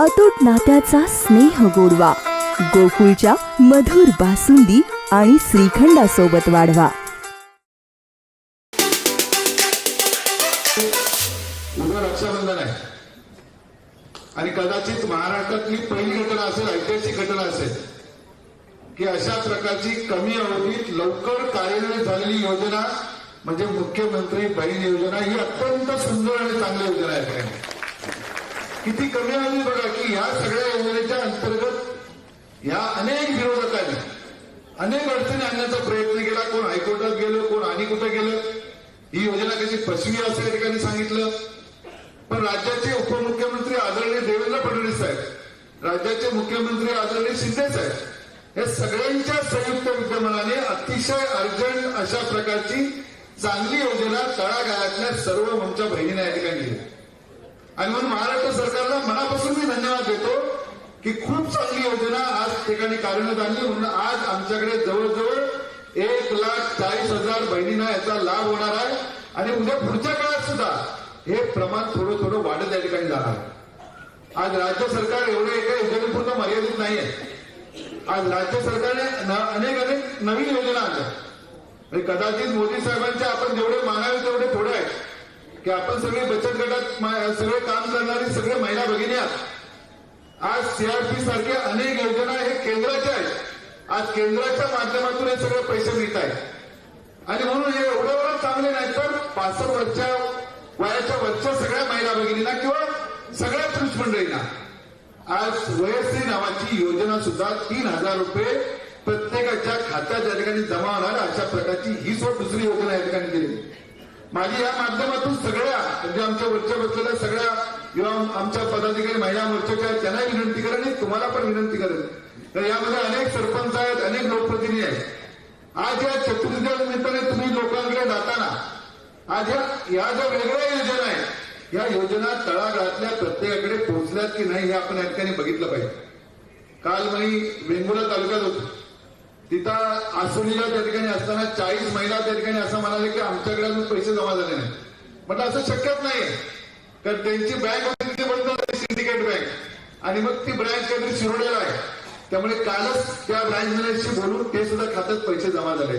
अतूट नात्याचा स्नेह गोडवा. गोकुळच्या मधुर बासुंदी आणि श्रीखंडासोबत वाढवा. रक्षाबंधन आहे. आणि कदाचित महाराष्ट्रातली पहिली घटना असेल ऐतिहासिक घटना असेल की अशा प्रकारची कमी अवधीत लवकर कार्यान्वित झालेली योजना म्हणजे मुख्यमंत्री बहीण योजना ही अत्यंत सुंदर आणि चांगली योजना आहे. किती कमी आली बघा की या सगळ्या योजनेच्या अंतर्गत या अनेक विरोधकांनी अनेक अडचणी आणण्याचा प्रयत्न केला. कोण हायकोर्टात गेलं कोण आणि कुठं गेलं? ही योजना कशी फसवी असं या ठिकाणी सांगितलं. पण राज्याचे उपमुख्यमंत्री आदरणीय देवेंद्र फडणवीस साहेब राज्याचे मुख्यमंत्री आदरणीय शिंदे साहेब या सगळ्यांच्या संयुक्त विद्यमानाने अतिशय अर्जंट अशा प्रकारची चांगली योजना तळागाळातल्या सर्व आमच्या बहिणीने या ठिकाणी दिली. आणि म्हणून महाराष्ट्र सरकारला मनापासून मी धन्यवाद देतो की खूप चांगली योजना आज ठिकाणी कार्यान्वित आणली. म्हणून आज आमच्याकडे जवळजवळ एक लाख चाळीस हजार बहिणींना याचा लाभ होणार आहे. आणि उद्या पुढच्या काळात सुद्धा हे प्रमाण थोडं थोडं वाढत या ठिकाणी जाणार आहे. आज राज्य सरकार एवढे एका योजनेपुरतं मर्यादित नाहीये. आज राज्य सरकारने अनेक अनेक नवीन योजना आणल्या. कदाचित मोदी साहेबांचे आपण जेवढे मागावे तेवढे थोडे आहेत. की आपण सगळे बचत गटात सगळे काम करणारी सगळे महिला भगिनी आहात. आज सीआरपी सारख्या अनेक योजना हे केंद्राच्या आहेत. आज केंद्राच्या माध्यमातून हे सगळे पैसे मिळत आहेत. आणि म्हणून हे एवढं चांगले नाही तर पासष्ट वर्षा वयाच्या वरच्या सगळ्या महिला भगिनींना किंवा सगळ्या पुरुष मंडळींना. आज वयश्री नावाची योजना सुद्धा तीन हजार रुपये प्रत्येकाच्या खात्यात या ठिकाणी जमा होणार अशा प्रकारची ही सोड दुसरी योजना या ठिकाणी दिली माझी या माध्यमातून सगळ्या म्हणजे आमच्या वरच्या बसलेल्या सगळ्या किंवा आमच्या पदाधिकारी महिला मोर्चाच्या आहेत त्यांना विनंती करेल आणि तुम्हाला पण विनंती करेल तर यामध्ये अनेक सरपंच आहेत अनेक लोकप्रतिनिधी आहेत. आज या चतुर्थीच्या निमित्ताने तुम्ही लोकांकडे जाताना आज या या ज्या वेगळ्या योजना आहेत या योजना तळागाळातल्या प्रत्येकाकडे पोहोचल्यात की नाही हे आपण या ठिकाणी बघितलं पाहिजे. काल मी वेंगुर्ला तालुक्यात होतो. तिथं आसोलीला त्या ठिकाणी असताना चाळीस महिला त्या ठिकाणी असं म्हणाले की आमच्याकडे अजून पैसे जमा झाले नाही म्हटलं असं शक्यच नाही कारण त्यांची बँक होती ती बंद झाली सिंडिकेट बँक आणि मग ती ब्रँच काहीतरी शिरोडेला आहे. त्यामुळे कालच त्या ब्रँच मॅनेजरशी बोलून ते सुद्धा खात्यात पैसे जमा झाले.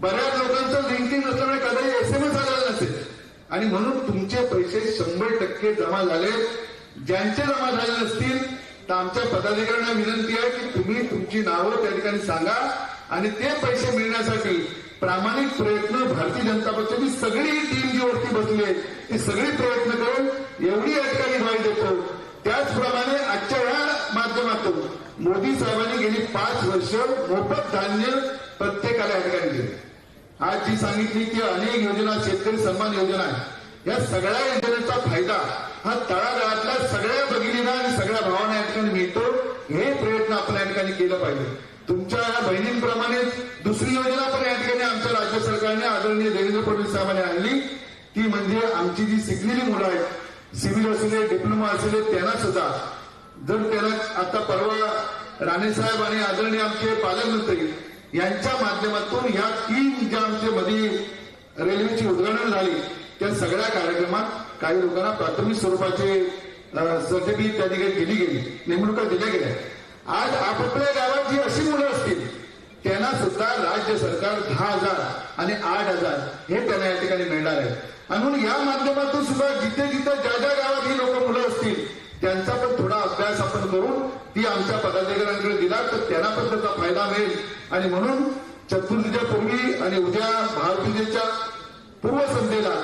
बऱ्याच लोकांचं लिंकिंग नसल्यामुळे कदाचित एसएमएस आलेला नसेल. आणि म्हणून तुमचे पैसे शंभर टक्के जमा झाले ज्यांचे जमा झाले नसतील तर आमच्या पदाधिकाऱ्यांना विनंती आहे की तुम्ही तुमची नावं त्या ठिकाणी सांगा आणि ते पैसे मिळण्यासाठी प्रामाणिक प्रयत्न भारतीय जनता पक्षाची सगळी टीम जी वरती बसली आहे ती सगळी प्रयत्न करून एवढी या ठिकाणी व्हाय देतो त्याचप्रमाणे आजच्या या माध्यमातून मोदी साहेबांनी गेली पाच वर्ष मोफत धान्य प्रत्येकाला या ठिकाणी दिले. आज जी सांगितली ती अनेक योजना शेतकरी सन्मान योजना आहे. या सगळ्या योजनेचा फायदा हा तळागाळातल्या सगळ्या भगिनींना आणि सगळ्या भावांना या ठिकाणी मिळतो. हे प्रयत्न आपण या ठिकाणी केलं पाहिजे. तुमच्या या बहिणींप्रमाणे दुसरी योजना पण या ठिकाणी आमच्या राज्य सरकारने आदरणीय देवेंद्र फडणवीस साहेबांनी आणली. ती म्हणजे आमची जी शिकलेली मुलं आहेत सिव्हिल असले डिप्लोमा असले त्यांना सुद्धा. जर त्याला आता परवा राणे साहेब आणि आदरणीय आमचे पालकमंत्री यांच्या माध्यमातून या तीन ज्या आमचे मध्ये रेल्वेची उद्घाटन झाली त्या सगळ्या कार्यक्रमात काही लोकांना प्राथमिक स्वरूपाचे सर्टिफिकेट त्या ठिकाणी दिली गेली. नेमणुका दिल्या गेल्या. आज आपापल्या गावात जी अशी मुलं असतील त्यांना सुद्धा राज्य सरकार दहा हजार आणि आठ हजार हे त्यांना या ठिकाणी मिळणार आहे. आणि म्हणून या माध्यमातून सुद्धा जिथे जिथे ज्या ज्या गावात ही लोक मुलं असतील त्यांचा पण थोडा अभ्यास आपण करून ती आमच्या पदाधिकाऱ्यांकडे दिला तर त्यांना पण त्याचा फायदा मिळेल. आणि म्हणून चतुर्थीच्या पूर्वी आणि उद्या भारतीच्या पूर्वसंध्येला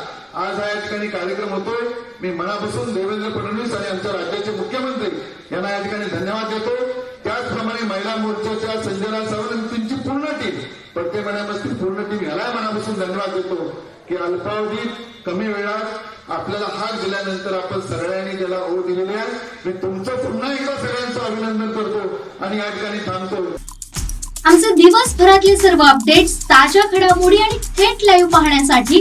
ठिकाणी कार्यक्रम होतोय. मी मनापासून देवेंद्र फडणवीस आणि आमच्या राज्याचे मुख्यमंत्री यांना या ठिकाणी धन्यवाद देतो त्याचप्रमाणे महिला मोर्चाच्या संजना सावंत त्यांची पूर्ण टीम प्रत्येक मनापासून पूर्ण टीम याला मनापासून धन्यवाद देतो. की अल्पावधीत कमी वेळात आपल्याला हात दिल्यानंतर आपण सगळ्यांनी त्याला ओ दिलेली आहे मी तुमचं पुन्हा एकदा सगळ्यांचं अभिनंदन करतो आणि या ठिकाणी थांबतो. आमचे दिवसभरातले सर्व अपडेट्स ताज्या घडामोडी आणि थेट लाईव्ह पाहण्यासाठी